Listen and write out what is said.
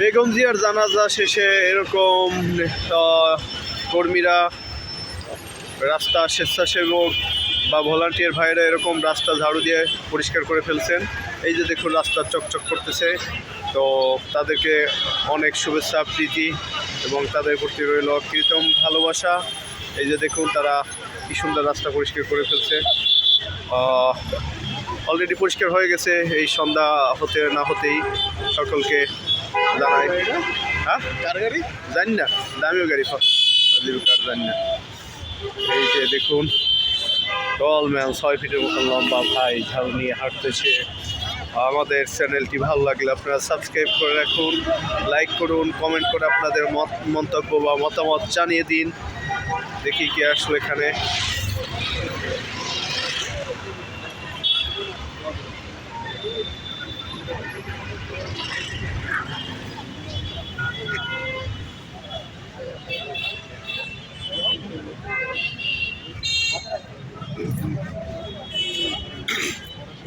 বেগম জিয়ার জানাজা শেষে এরকম কর্মীরা রাস্তা স্বেচ্ছাসেবক বা ভলান্টিয়ার ভাইরা এরকম রাস্তা ঝাড়ু দিয়ে পরিষ্কার করে ফেলছেন। এই যে দেখুন, রাস্তা চকচক করতেছে। তো তাদেরকে অনেক শুভেচ্ছা, প্রীতি এবং তাদের প্রতি রইল কৃতম ভালোবাসা। এই যে দেখুন, তারা কি সুন্দর রাস্তা পরিষ্কার করে ফেলছে। অলরেডি পরিষ্কার হয়ে গেছে। এই সন্ধ্যা হতে না হতেই সকলকে হ্যাঁ? দামিও গাড়ি জীবিকার এই যে দেখুন, টল ম্যান, ছয় ফিটের মতন লম্বা ভাই, ঝাল নিয়ে হাঁটতেছে। আমাদের চ্যানেলটি ভালো লাগলে আপনারা সাবস্ক্রাইব করে রাখুন লাইক করুন কমেন্ট করে আপনাদের মত, মন্তব্য বা মতামত জানিয়ে দিন। দেখি কি আসলো এখানে।